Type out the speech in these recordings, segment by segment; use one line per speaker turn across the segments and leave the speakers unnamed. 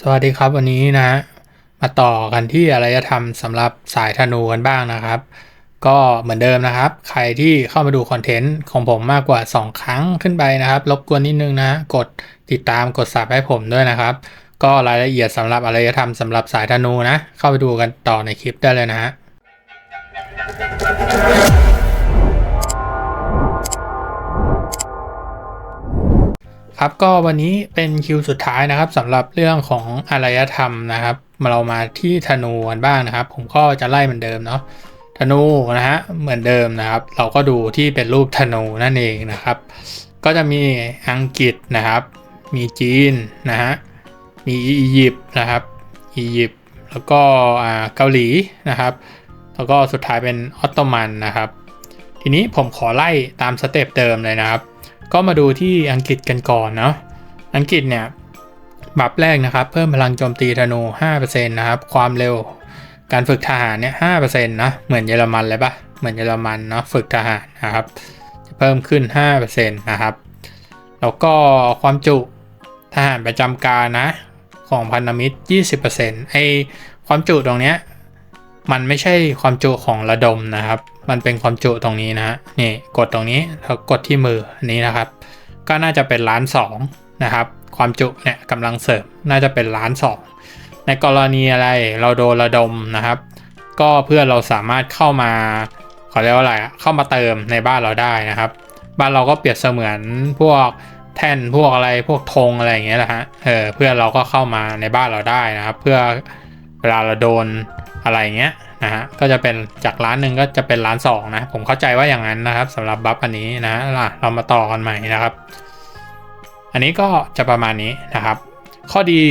สวัสดีครับวันนี้นะ มาต่อกันที่อารยธรรมสำหรับสายธนูกันบ้างนะครับ ก็เหมือนเดิมนะครับ ใครที่เข้ามาดูคอนเทนต์ของผมมากกว่า 2 ครั้งขึ้นไปนะครับรบกวนนิดนึงนะกดติดตามกดสับให้ผมด้วยนะครับ ก็รายละเอียดสำหรับอารยธรรมสำหรับสายธนูนะ เข้าไปดูกันต่อในคลิปได้เลยนะฮะ ครับก็วันนี้เป็นคิวสุดท้ายนะครับสำหรับเรื่องของอารยธรรมนะครับมาเรามาที่ธนูกันบ้างนะครับ ผมก็จะไล่เหมือนเดิมเนาะธนูนะฮะเหมือนเดิมนะครับ เราก็ดูที่เป็นรูปธนูนั่นเองนะครับ ก็จะมีอังกฤษนะครับ มีจีนนะฮะมีอียิปต์นะครับอียิปต์แล้วก็อ่าเกาหลีนะครับ แล้วก็สุดท้ายเป็นออตโตมันนะครับ ทีนี้ผมขอไล่ตามสเต็ปเดิมเลยนะครับ ก็มาดูที่อังกฤษกันก่อนเนาะอังกฤษเนี่ยบัฟแรกนะครับ เพิ่มพลังโจมตีธนู 5%นะครับ ความเร็ว การฝึกทหารเนี่ย5%นะเหมือนเยอรมันเลยปะเหมือนเยอรมันเนาะฝึกทหารนะครับ จะเพิ่มขึ้น 5%นะครับ แล้วก็ความจุทหารประจำการนะของพันธมิตร 20%ไอความจุตรงเนี้ย มันไม่ใช่ความจุของระดมนะครับ มันเป็นความจุตรงนี้นะฮะนี่กดตรงนี้แล้วกดที่มืออันนี้นะครับ ก็น่าจะเป็นล้านสองนะครับ ความจุเนี่ยกำลังเสริมน่าจะเป็นล้านสองในกรณีอะไรเราโดนระดมนะครับ ก็เพื่อเราสามารถเข้ามาเขาเรียกว่าอะไรเข้ามาเติมในบ้านเราได้นะครับ บ้านเราก็เปรียบเสมือนพวกแท่นพวกอะไรพวกธงอะไรอย่างเงี้ยแหละฮะเออเพื่อเราก็เข้ามาในบ้านเราได้นะครับ เพื่อเวลาเราโดน อะไรเงี้ยนะฮะก็จะเป็นจากร้านหนึ่งก็จะเป็นร้านสองนะผมเข้าใจว่าอย่างนั้นนะครับสำหรับบัฟอันนี้นะล่ะเรามาต่อกันใหม่นะครับ อันนี้ก็จะประมาณนี้นะครับ ข้อดี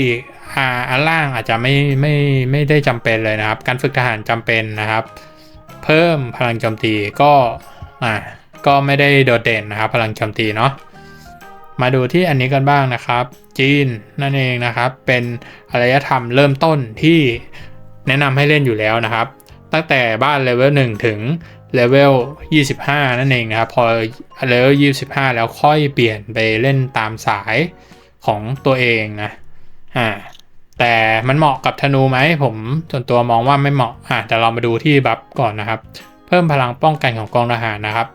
อ่าอันล่างอาจจะไม่ไม่ไม่ได้จำเป็นเลยนะครับ การฝึกทหารจำเป็นนะครับ เพิ่มพลังโจมตีก็อ่าก็ไม่ได้โดดเด่นนะครับ พลังโจมตีเนาะมาดูที่อันนี้กันบ้างนะครับ จีนนั่นเองนะครับ เป็นอารยธรรมเริ่มต้นที่ แนะนำให้เล่นอยู่แล้วนะครับ ตั้งแต่บ้านเลเวล1ถึงเลเวล25 นั่นเองนะครับ พอเลเวล25 แล้วค่อยเปลี่ยนไปเล่นตามสายของตัวเองนะอ่าแต่มันเหมาะกับธนูไหมผมส่วนตัวมองว่าไม่เหมาะอ่าแต่เรามาดูที่บัฟก่อนนะครับ เพิ่มพลังป้องกันของกองทหารนะครับ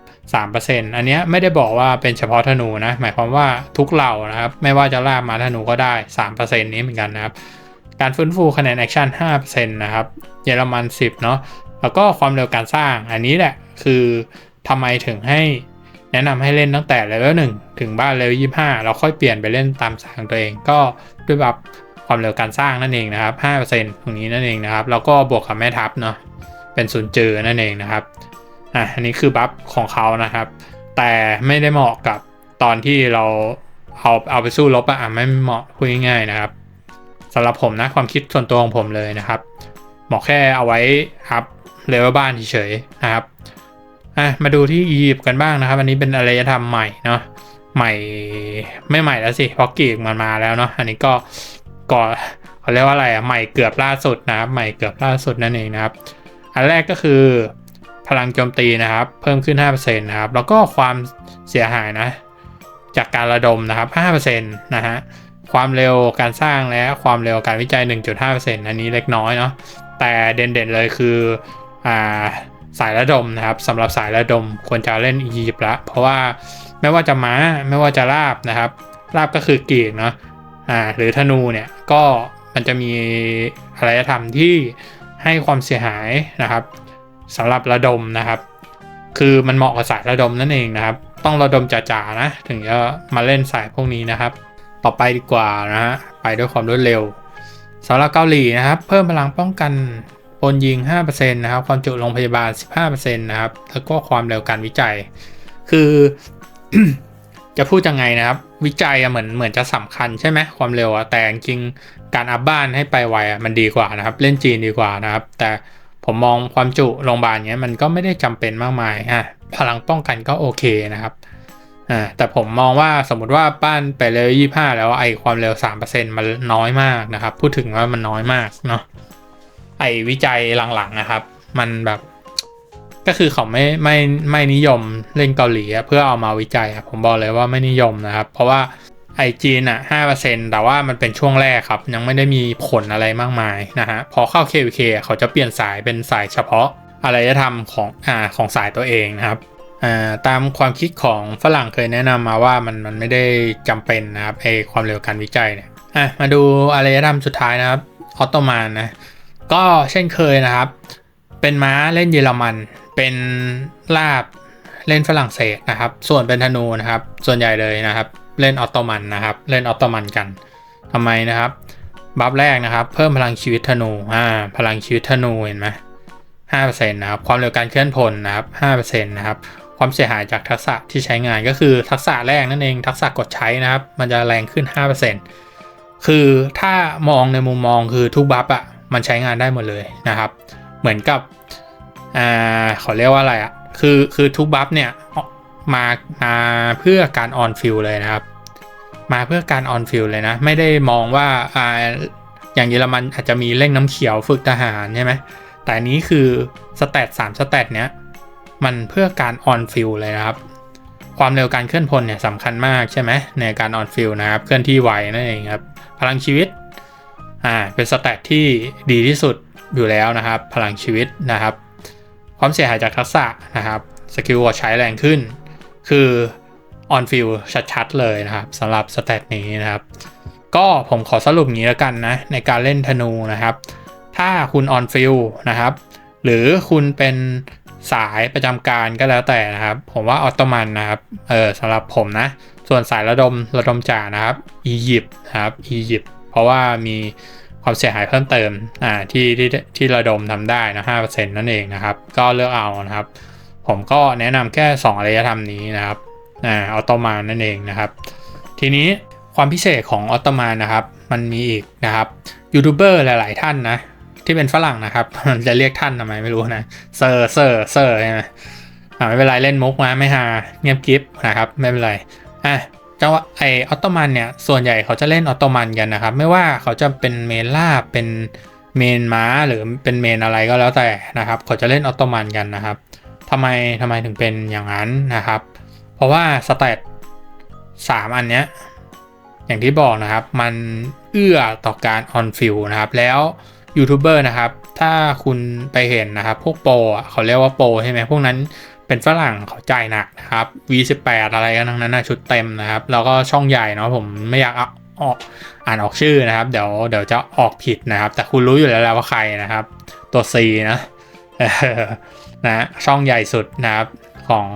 3%อันเนี้ไม่ได้บอกว่าเป็นเฉพาะธนูนะ หมายความว่าทุกเหล่านะครับ ไม่ว่าจะล่ามาธนูก็ได้ 3%นี้เหมือนกันนะครับ การฟื้นฟูคะแนนแอคชั่น5%นะครับ เยอรมัน 10 เนาะ แล้วก็ความเร็วการสร้าง อันนี้แหละคือทำไมถึงให้แนะนำให้เล่นตั้งแต่เลเวล1ถึงบ้านเลเวล25แล้วค่อยเปลี่ยนไปเล่นตามสางตัวเองก็ด้วยแบบความเร็วการสร้างนั่นเองนะครับ 5%ตรงนี้นั่นเองนะครับ แล้วก็บวกกับแม่ทัพเนาะ เป็นศูนย์เจอนั่นเองนะครับ อะ อันนี้คือบัฟของเขานะครับ แต่ไม่ได้เหมาะกับตอนที่เราเอาเอาไปสู้รบอะอะไม่เหมาะพูดง่ายๆนะครับ สำหรับผมนะความคิดส่วนตัวของผมเลยนะครับเหมาะแค่เอาไว้อัพเลเวลบ้านเฉยๆนะครับอะมาดูที่อียิปต์กันบ้างนะครับ อันนี้เป็นอารยธรรมใหม่เนาะใหม่ไม่ใหม่แล้วสิเพราะกีกมันมาแล้วเนาะอันนี้ก็ก่อเขาเรียกว่าอะไรอะใหม่เกือบล่าสุดนะครับ ใหม่เกือบล่าสุดนั่นเองนะครับ อันแรกก็คือพลังโจมตีนะครับ เพิ่มขึ้น 5%นะครับ แล้วก็ความเสียหายนะ จากการระดมนะครับ 5%นะฮะ ความเร็วการสร้างและความเร็วการวิจัย 1.5%อันนี้เล็กน้อยเนาะแต่เด่นๆเลยคืออ่าสายระดมนะครับสำหรับสายระดมควรจะเล่นอียิปต์ละเพราะว่าไม่ว่าจะม้าไม่ว่าจะลาบนะครับลาบก็คือกีกเนาะอ่าหรือธนูเนี่ยก็มันจะมีอารยธรรมที่ให้ความเสียหายนะครับสำหรับระดมนะครับ คือมันเหมาะกับสายระดมนั่นเองนะครับ ต้องระดมจ๋าๆนะ ถึงจะมาเล่นสายพวกนี้นะครับ ต่อไปดีกว่านะฮะไปด้วยความรวดเร็วสำหรับเกาหลีนะครับ เพิ่มพลังป้องกันปนยิง 5%นะครับความจุโรงพยาบาล 15%นะครับแล้วก็ความเร็วการวิจัย คือจะพูดยังไงนะครับ วิจัยเหมือนเหมือนจะสำคัญใช่ไหมความเร็วอะแต่จริงการอัพบ้านให้ไปไวอะมันดีกว่านะครับ เล่นจีนดีกว่านะครับ แต่ผมมองความจุโรงพยาบาลเนี้ยมันก็ไม่ได้จำเป็นมากมายฮะพลังป้องกันก็โอเคนะครับ อ่าแต่ผมมองว่าสมมติว่าบ้านไปเลยยี่ห้าแล้วไอความเร็วสามเปอร์เซ็นมันน้อยมากนะครับ พูดถึงว่ามันน้อยมากเนาะไอวิจัยหลังๆนะครับ มันแบบก็คือเขาไม่ไม่ไม่นิยมเล่นเกาหลีเพื่อเอามาวิจัยผมบอกเลยว่าไม่นิยมนะครับ เพราะว่าไอจีนอะห้าเปอร์เซ็นแต่ว่ามันเป็นช่วงแรกครับ ยังไม่ได้มีผลอะไรมากมายนะฮะพอเข้า KVK เขาจะเปลี่ยนสายเป็นสายเฉพาะอารยธรรมของอ่าของสายตัวเองนะครับ ตามความคิดของฝรั่งเคยแนะนำมาว่ามันมันไม่ได้จำเป็นนะครับไอความเร็วการวิจัยเนี่ยอะมาดูอารยธรรมสุดท้ายนะครับออตโตมันนะก็เช่นเคยนะครับ เป็นม้าเล่นเยอรมัน เป็นลาบเล่นฝรั่งเศสนะครับ ส่วนเป็นธนูนะครับ ส่วนใหญ่เลยนะครับ เล่นออตโตมันนะครับ เล่นออตโตมันกันทำไมนะครับ บัฟแรกนะครับ เพิ่มพลังชีวิตธนูอ่าพลังชีวิตธนูเห็นไหมห้าเปอร์เซ็นต์นะครับ ความเร็วการเคลื่อนพลนะครับห้าเปอร์เซ็นต์นะครับ ความเสียหายจากทักษะที่ใช้งานก็คือทักษะแรกนั่นเองทักษะกดใช้นะครับ มันจะแรงขึ้น 5%คือถ้ามองในมุมมองคือทุกบัฟอะมันใช้งานได้หมดเลยนะครับ เหมือนกับอ่าเขาเรียกว่าอะไรอะคือคือทุกบัฟเนี่ยมามาเพื่อการออนฟิลเลยนะครับ มาเพื่อการออนฟิลเลยนะ ไม่ได้มองว่าอ่าอย่างเยอรมันอาจจะมีเร่งน้ำเขียวฝึกทหารใช่ไหมแต่นี้คือสเตตสามสเตตเนี้ย มันเพื่อการออนฟิลเลยนะครับ ความเร็วการเคลื่อนพลเนี่ยสำคัญมากใช่ไหมในการออนฟิลนะครับเคลื่อนที่ไวนั่นเองครับ พลังชีวิตอ่าเป็นสเตตที่ดีที่สุดอยู่แล้วนะครับ พลังชีวิตนะครับ ความเสียหายจากทักษะนะครับสกิลใช้แรงขึ้น คือออนฟิลชัดๆเลยนะครับสำหรับสเตตนี้นะครับ ก็ผมขอสรุปงนี้แล้วกันนะ ในการเล่นธนูนะครับ ถ้าคุณออนฟิลนะครับ หรือคุณเป็น สายประจำการก็แล้วแต่นะครับ ผมว่าออตโตมันนะครับ เออสำหรับผมนะ ส่วนสายระดมระดมจ่านะครับ อียิปต์นะครับ อียิปต์ เพราะว่ามีความเสียหายเพิ่มเติม อ่า ที่ที่ที่ระดมทำได้นะห้าเปอร์เซ็นต์นั่นเองนะครับ ก็เลือกเอานะครับ ผมก็แนะนำแค่2อารยธรรมนี้นะครับ อ่า ออตโตมันนั่นเองนะครับ ทีนี้ความพิเศษของออตโตมันนะครับ มันมีอีกนะครับ ยูทูบเบอร์หลาย ๆ ท่านนะ ที่เป็นฝรั่งนะครับ จะเรียกท่านทำไมไม่รู้นะเซอร์เซอร์เซอร์ใช่ไหมอ่าไม่เป็นไรเล่นมุกมาไม่หาเงียบกิฟนะครับไม่เป็นไรอะจังหวะไอออตโตมันเนี่ยส่วนใหญ่เขาจะเล่นออตโตมันกันนะครับ ไม่ว่าเขาจะเป็นเมนลาเป็นเมนม้าหรือเป็นเมนอะไรก็แล้วแต่นะครับ เขาจะเล่นออตโตมันกันนะครับทำไมทำไมถึงเป็นอย่างนั้นนะครับ เพราะว่าสเตตสามอันเนี้ยอย่างที่บอกนะครับ มันเอื้อต่อการออนฟิลนะครับ แล้ว ยูทูบเบอร์นะครับ ถ้าคุณไปเห็นนะครับ พวกโปรอะเขาเรียกว่าโปรใช่ไหมพวกนั้นเป็นฝรั่งเขาจ่ายหนักนะครับ V18 อะไรกันทั้งนั้นนะชุดเต็มนะครับ แล้วก็ช่องใหญ่เนาะผมไม่อยากเอาออกอ่านออกชื่อนะครับ เดี๋ยวเดี๋ยวจะออกผิดนะครับ แต่คุณรู้อยู่แล้วและว่าใครนะครับ ตัว C นะนะช่องใหญ่สุดนะครับของ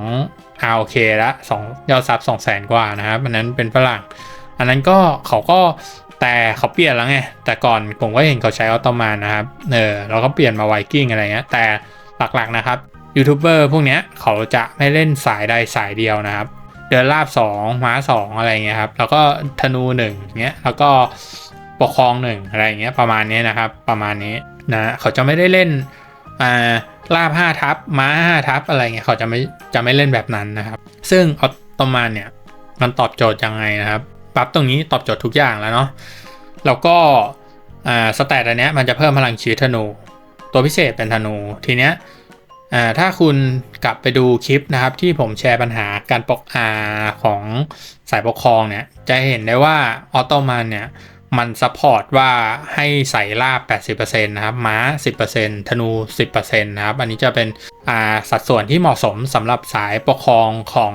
ROK ละสองยอดซับสองแสนกว่านะครับอันนั้นเป็นฝรั่ง อันนั้นก็เขาก็แต่เขาเปลี่ยนแล้วไง แต่ก่อนผมก็เห็นเขาใช้ออโตมานนะครับเออแล้วก็เปลี่ยนมาไวกิ้งอะไรเงี้ยแต่หลักๆนะครับยูทูบเบอร์พวกเนี้ยเขาจะไม่เล่นสายใดสายเดียวนะครับ เดินลาบ 2 ม้า 2 อะไรเงี้ยครับ แล้วก็ธนู1เงี้ยแล้วก็ปกครอง1อะไรเงี้ยประมาณนี้นะครับ ประมาณนี้นะเขาจะไม่ได้เล่นอ่าลาบ5ทับม้า5ทับอะไรเงี้ยเขาจะไม่จะไม่เล่นแบบนั้นนะครับ ซึ่งออโตมานเนี่ยมันตอบโจทย์ยังไงนะครับ ปรับตรงนี้ตอบโจทย์ทุกอย่างแล้วเนาะแล้วก็อ่าสแตทอันเนี้ยมันจะเพิ่มพลังชีวิตธนู ตัวพิเศษเป็นธนูทีเนี้ยอ่าถ้าคุณกลับไปดูคลิปนะครับ ที่ผมแชร์ปัญหาการปกอาของสายปกครองเนี่ย จะเห็นได้ว่าออโตมันเนี่ยมันซัพพอร์ตว่าให้ใส่ลาบ 80%นะครับม้า 10%ธนู 10%นะครับ อันนี้จะเป็นอ่าสัดส่วนที่เหมาะสมสำหรับสายปกครองของ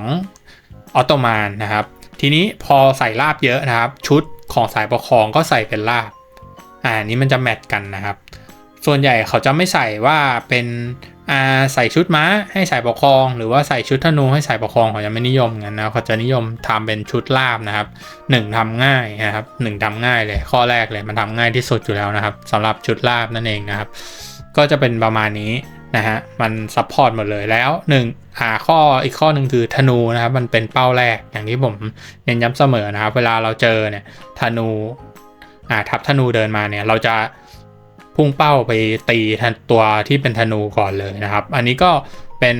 ออโตมานนะครับ ทีนี้พอใส่ลาบเยอะนะครับ ชุดของสายปกครองก็ใส่เป็นลาบอ่านี้มันจะแมทกันนะครับ ส่วนใหญ่เขาจะไม่ใส่ว่าเป็นอ่าใส่ชุดม้าให้สายปกครอง หรือว่าใส่ชุดธนูให้สายปกครองเขาจะไม่นิยมกันนะเขาจะนิยมทำเป็นชุดลาบนะครับหนึ่งทำง่ายนะครับหนึ่งทำง่ายเลยข้อแรกเลยมันทำง่ายที่สุดอยู่แล้วนะครับสำหรับชุดลาบนั่นเองนะครับ ก็จะเป็นประมาณนี้ นะฮะมันซัพพอร์ตหมดเลยแล้วหนึ่งอ่าข้ออีกข้อหนึ่งคือธนูนะครับมันเป็นเป้าแรกอย่างที่ผมเน้นย้ำเสมอนะครับเวลาเราเจอเนี่ยธนูอ่าทับธนูเดินมาเนี่ยเราจะพุ่งเป้าไปตีตัวที่เป็นธนูก่อนเลยนะครับ อันนี้ก็เป็น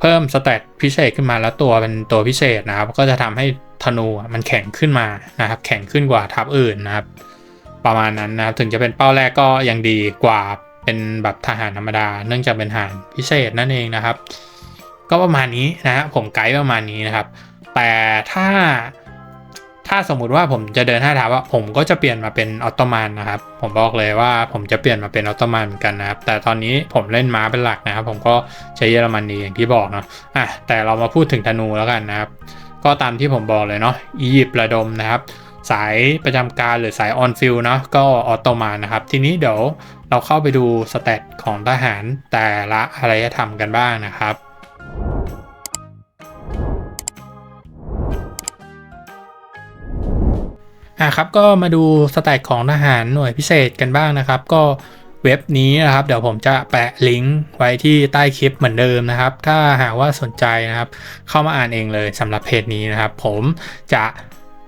เพิ่มสเตตพิเศษขึ้นมาแล้วตัวเป็นตัวพิเศษนะครับ ก็จะทำให้ธนูมันแข็งขึ้นมานะครับ แข็งขึ้นกว่าทับอื่นนะครับ ประมาณนั้นนะครับถึงจะเป็นเป้าแรกก็ยังดีกว่า เป็นแบบทหารธรรมดา เนื่องจากเป็นทหารพิเศษนั่นเองนะครับ ก็ประมาณนี้นะฮะผมไกด์ประมาณนี้นะครับ แต่ถ้าถ้าสมมุติว่าผมจะเดินห้าเท้าว่าผมก็จะเปลี่ยนมาเป็นออตโตมันนะครับ ผมบอกเลยว่าผมจะเปลี่ยนมาเป็นออตโตมันเหมือนกันนะครับ แต่ตอนนี้ผมเล่นม้าเป็นหลักนะครับ ผมก็ใช้เยอรมนีอย่างที่บอกเนาะอะแต่เรามาพูดถึงธนูแล้วกันนะครับ ก็ตามที่ผมบอกเลยเนาะอียิปต์ระดมนะครับ สายประจำการหรือสายออนฟิลเนาะก็ออตโตมานนะครับ ทีนี้เดี๋ยว เราเข้าไปดูสเตตของทหารแต่ละอารยธรรมกันบ้างนะครับอะครับก็มาดูสแตทของทหารหน่วยพิเศษกันบ้างนะครับ ก็เว็บนี้นะครับ เดี๋ยวผมจะแปะลิงก์ไว้ที่ใต้คลิปเหมือนเดิมนะครับ ถ้าหากว่าสนใจนะครับ เข้ามาอ่านเองเลยสำหรับเพจนี้นะครับ ผมจะ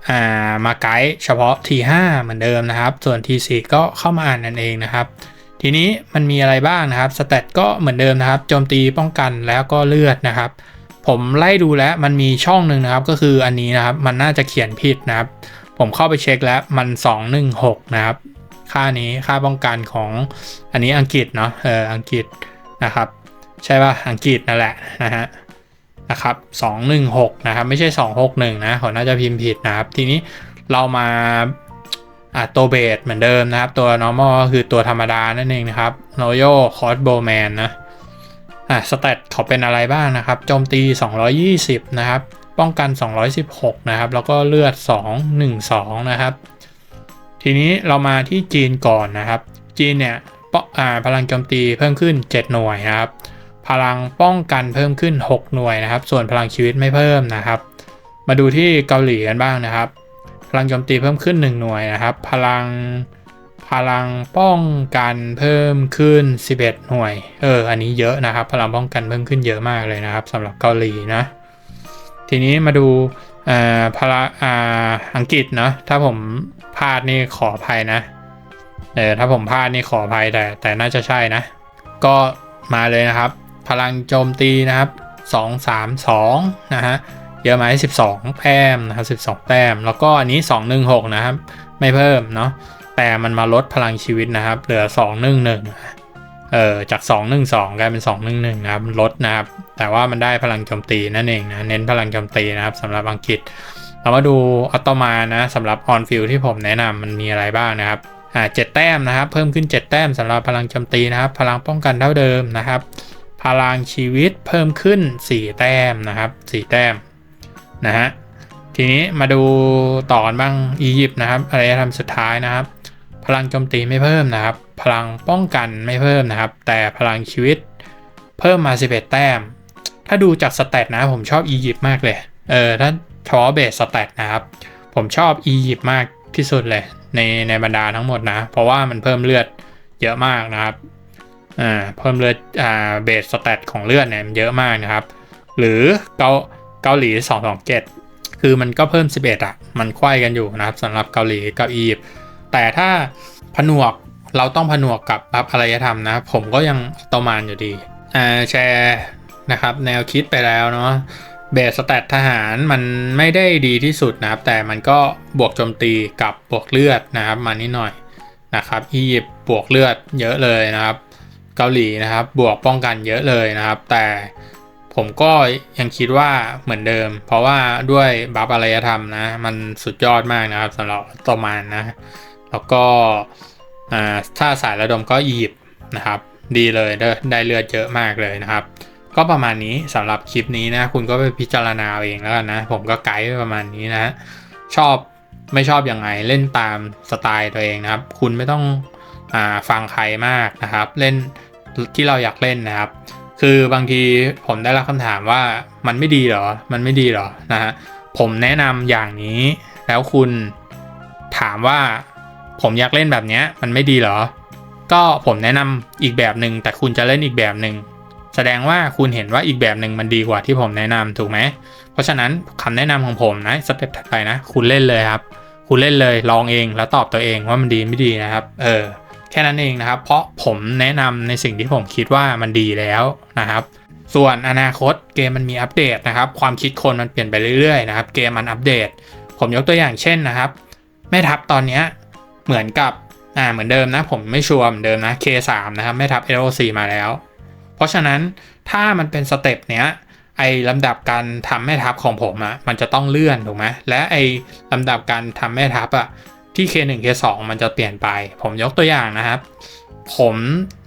อ่ามาไกด์เฉพาะ T5 เหมือนเดิมนะครับ ส่วน T4 ก็เข้ามาอ่านนั่นเองนะครับ ทีนี้มันมีอะไรบ้างนะครับสเตตก็เหมือนเดิมนะครับโจมตีป้องกันแล้วก็เลือดนะครับ ผมไล่ดูแล้วมันมีช่องหนึ่งนะครับ ก็คืออันนี้นะครับมันน่าจะเขียนผิดนะครับ ผมเข้าไปเช็คแล้วมัน 216 นะครับ ค่านี้ค่าป้องกันของอันนี้อังกฤษเนาะเอออังกฤษนะครับ ใช่ป่ะอังกฤษนั่นแหละนะฮะ นะครับ216นะครับไม่ใช่ 261นะเขาน่าจะพิมพ์ผิดนะครับ ทีนี้เรามาอะตัวเบสเหมือนเดิมนะครับ ตัว normal ก็คือตัวธรรมดานั่นเองนะครับ royal crossbowman นะอะสเตตเขาเป็นอะไรบ้างนะครับโจมตี 220 นะครับ ป้องกัน 216 นะครับ แล้วก็เลือด 212 นะครับ ทีนี้เรามาที่จีนก่อนนะครับ จีนเนี่ยพลังโจมตีเพิ่มขึ้น 7 หน่วยนะครับ พลังป้องกันเพิ่มขึ้น 6 หน่วยนะครับ ส่วนพลังชีวิตไม่เพิ่มนะครับ มาดูที่เกาหลีกันบ้างนะครับ พลังโจมตีเพิ่มขึ้น 1 หน่วยนะครับ พลังพลังป้องกันเพิ่มขึ้น 11 หน่วย เออ อันนี้เยอะนะครับ พลังป้องกันเพิ่มขึ้นเยอะมากเลยนะครับสำหรับเกาหลีนะ ทีนี้มาดูอ่าพละอ่าอังกฤษเนาะถ้าผมพลาดนี่ขออภัยนะเออถ้าผมพลาดนี่ขออภัยแต่แต่น่าจะใช่นะ ก็มาเลยนะครับ พลังโจมตีนะครับ 2 3 2 นะฮะ เยอะไหม12 แต้มนะครับ12 แต้ม แล้วก็อันนี้ 216 นะครับ ไม่เพิ่มเนาะ แต่มันมาลดพลังชีวิตนะครับ เหลือ 211 เอ่อ จาก 212 กลายเป็น 211 นะครับ ลดนะครับ แต่ว่ามันได้พลังโจมตีนั่นเองนะ เน้นพลังโจมตีนะครับสำหรับอังกฤษ เรามาดูอัตโตมานะสำหรับออนฟิลที่ผมแนะนำมันมีอะไรบ้างนะครับอ่าเจ็ดแต้มนะครับ เพิ่มขึ้น 7 แต้มสำหรับพลังโจมตีนะครับ พลังป้องกันเท่าเดิมนะครับ พลังชีวิตเพิ่มขึ้น 4 แต้มนะครับ 4 แต้มนะฮะทีนี้มาดูต่อนบ้างอียิปต์นะครับอารยธรรมสุดท้ายนะครับ พลังโจมตีไม่เพิ่มนะครับ พลังป้องกันไม่เพิ่มนะครับ แต่พลังชีวิตเพิ่มมา 11 แต้ม ถ้าดูจากสเตตนะผมชอบอียิปต์มากเลยเออถ้าเฉพาะเบสสเตตนะครับผมชอบอียิปต์มากที่สุดเลยในในบรรดาทั้งหมดนะ เพราะว่ามันเพิ่มเลือดเยอะมากนะครับ อ่าเพิ่มเลือดอ่าเบสสเตตของเลือดเนี่ยมันเยอะมากนะครับ หรือเกาเกาหลี 227 คือมันก็เพิ่ม 11อะมันควยกันอยู่นะครับสำหรับเกาหลีกับอียิปต์แต่ถ้าผนวกเราต้องผนวกกับรับอารยธรรมนะผมก็ยังอัตโตมานอยู่ดีอ่าแชร์นะครับแนวคิดไปแล้วเนาะเบสสแตททหารมันไม่ได้ดีที่สุดนะครับ แต่มันก็บวกโจมตีกับบวกเลือดนะครับมานิดหน่อยนะครับอียิปต์บวกเลือดเยอะเลยนะครับ เกาหลีนะครับ บวกป้องกันเยอะเลยนะครับ แต่ผมก็ยังคิดว่าเหมือนเดิม เพราะว่าด้วยบัฟอารยธรรมนะ มันสุดยอดมากนะครับสำหรับตอมานนะ แล้วก็ถ้าสายระดมก็อียิปต์นะครับ ดีเลยได้ได้เลือดเยอะมากเลยนะครับ ก็ประมาณนี้สำหรับคลิปนี้นะ คุณก็ไปพิจารณาเองแล้วกันนะ ผมก็ไกด์ประมาณนี้นะ ชอบไม่ชอบยังไงเล่นตามสไตล์ตัวเองนะครับ คุณไม่ต้อง ฟังใครมากนะครับ เล่นที่เราอยากเล่นนะครับ คือบางทีผมได้รับคำถามว่ามันไม่ดีหรอ มันไม่ดีหรอนะฮะผมแนะนำอย่างนี้ แล้วคุณถามว่าผมอยากเล่นแบบนี้มันไม่ดีหรอ ก็ผมแนะนำอีกแบบหนึ่งแต่คุณจะเล่นอีกแบบหนึ่งแสดงว่าคุณเห็นว่าอีกแบบหนึ่งมันดีกว่าที่ผมแนะนำถูกไหมเพราะฉะนั้นคำแนะนำของผมนะสเต็ปถัดไปนะ คุณเล่นเลยครับ คุณเล่นเลยลองเองแล้วตอบตัวเองว่ามันดีไม่ดีนะครับ เออ แค่นั้นเองนะครับ เพราะผมแนะนำในสิ่งที่ผมคิดว่ามันดีแล้วนะครับส่วนอนาคตเกมมันมีอัปเดตนะครับ ความคิดคนมันเปลี่ยนไปเรื่อยๆนะครับ เกมมันอัปเดต ผมยกตัวอย่างเช่นนะครับ แม่ทัพตอนนี้เหมือนกับอ่าเหมือนเดิมนะ ผมไม่ชัวร์เหมือนเดิมนะ K3 นะครับแม่ทัพ LOC มาแล้ว เพราะฉะนั้นถ้ามันเป็นสเต็ปเนี้ยไอลำดับการทำแม่ทัพของผมอะมันจะต้องเลื่อนถูกไหมและไอลำดับการทำแม่ทัพอะ ที่ K1 K2 มันจะเปลี่ยนไป ผมยกตัวอย่างนะครับ ผม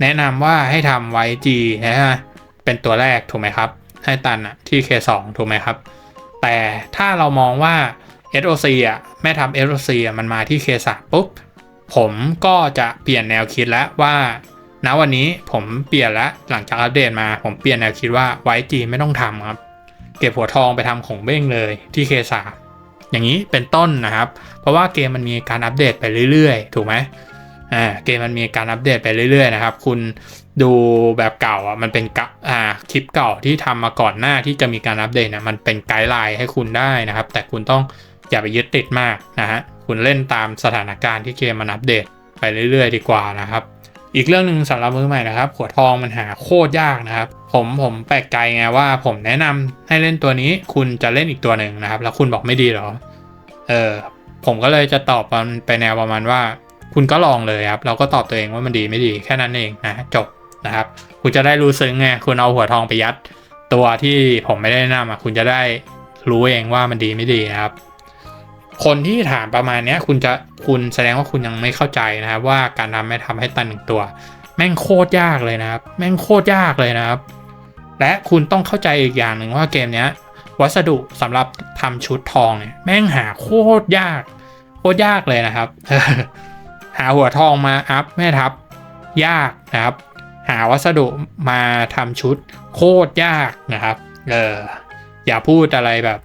แนะนำว่าให้ทำไว้ G นะฮะเป็นตัวแรกถูกไหมครับ ให้ตันอะที่ K2 ถูกไหมครับ แต่ถ้าเรามองว่า SOC อะแม่ทำ SOC อะมันมาที่ K3 ปุ๊บ ผมก็จะเปลี่ยนแนวคิดแล้วว่าณวันนี้ผมเปลี่ยนแล้วหลังจากอัปเดตมาผมเปลี่ยนแนวคิดว่าไวจีไม่ต้องทำครับ เก็บหัวทองไปทำของเบ้งเลยที่ K3 อย่างนี้เป็นต้นนะครับ เพราะว่าเกมมันมีการอัปเดตไปเรื่อยๆ ถูกไหมอ่าเกมมันมีการอัปเดตไปเรื่อยๆนะครับ คุณดูแบบเก่าอะมันเป็นกอ่าคลิปเก่าที่ทำมาก่อนหน้าที่จะมีการอัปเดตนะมันเป็นไกด์ไลน์ให้คุณได้นะครับ แต่คุณต้องอย่าไปยึดติดมากนะฮะคุณเล่นตามสถานการณ์ที่เกมมันอัปเดตไปเรื่อย ๆ ดีกว่านะครับ อีกเรื่องหนึ่งสำหรับมือใหม่นะครับหัวทองมันหาโคตรยากนะครับ ผมผมแปลกใจไงว่า ผมแนะนำให้เล่นตัวนี้ คุณจะเล่นอีกตัวหนึ่งนะครับ แล้วคุณบอกไม่ดีหรอ เออ ผมก็เลยจะตอบมันไปแนวประมาณว่า คุณก็ลองเลยครับ เราก็ตอบตัวเองว่ามันดีไม่ดีแค่นั้นเองนะจบนะครับ คุณจะได้รู้ซึ้งไงคุณเอาหัวทองไปยัด ตัวที่ผมไม่ได้แนะนำอะคุณจะได้รู้เองว่ามันดีไม่ดีนะครับ คนที่ถามประมาณนี้คุณจะคุณแสดงว่าคุณยังไม่เข้าใจนะครับ ว่าการทำไม่ทำให้ตันหนึ่งตัว แม่งโคตรยากเลยนะครับ แม่งโคตรยากเลยนะครับ และคุณต้องเข้าใจอีกอย่างหนึ่งว่าเกมนี้วัสดุสำหรับทำชุดทองเนี่ยแม่งหาโคตรยาก โคตรยากเลยนะครับ หาหัวทองมาอัพแม่ทับ ยากนะครับ หาวัสดุมาทำชุด โคตรยากนะครับเอออย่าพูดอะไรแบบ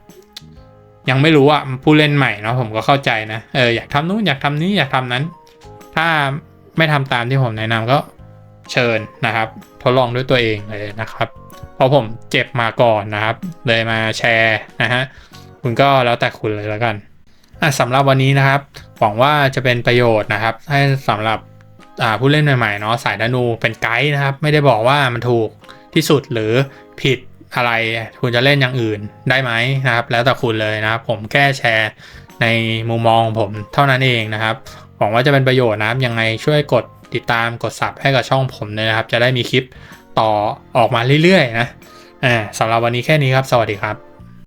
ยังไม่รู้อะผู้เล่นใหม่เนาะผมก็เข้าใจนะเอออยากทำนู้นอยากทำนี้อยากทำนั้น ถ้าไม่ทำตามที่ผมแนะนำก็เชิญนะครับ ทดลองด้วยตัวเองเลยนะครับ เพราะผมเจ็บมาก่อนนะครับ เลยมาแชร์นะฮะคุณก็แล้วแต่คุณเลยแล้วกันอะสำหรับวันนี้นะครับหวังว่าจะเป็นประโยชน์นะครับ ให้สำหรับผู้เล่นใหม่ๆเนาะสายดานูเป็นไกด์นะครับ ไม่ได้บอกว่ามันถูกที่สุดหรือผิด อะไร คุณจะเล่นอย่างอื่นได้ไหมนะครับ แล้วแต่คุณเลยนะครับ ผมแค่แชร์ในมุมมองของผมเท่านั้นเองนะครับหวังว่าจะเป็นประโยชน์นะครับยังไงช่วยกดติดตามกดสับให้กับช่องผมเลยนะครับ จะได้มีคลิปต่อออกมาเรื่อยๆนะอ่าสำหรับวันนี้แค่นี้ครับ สวัสดีครับ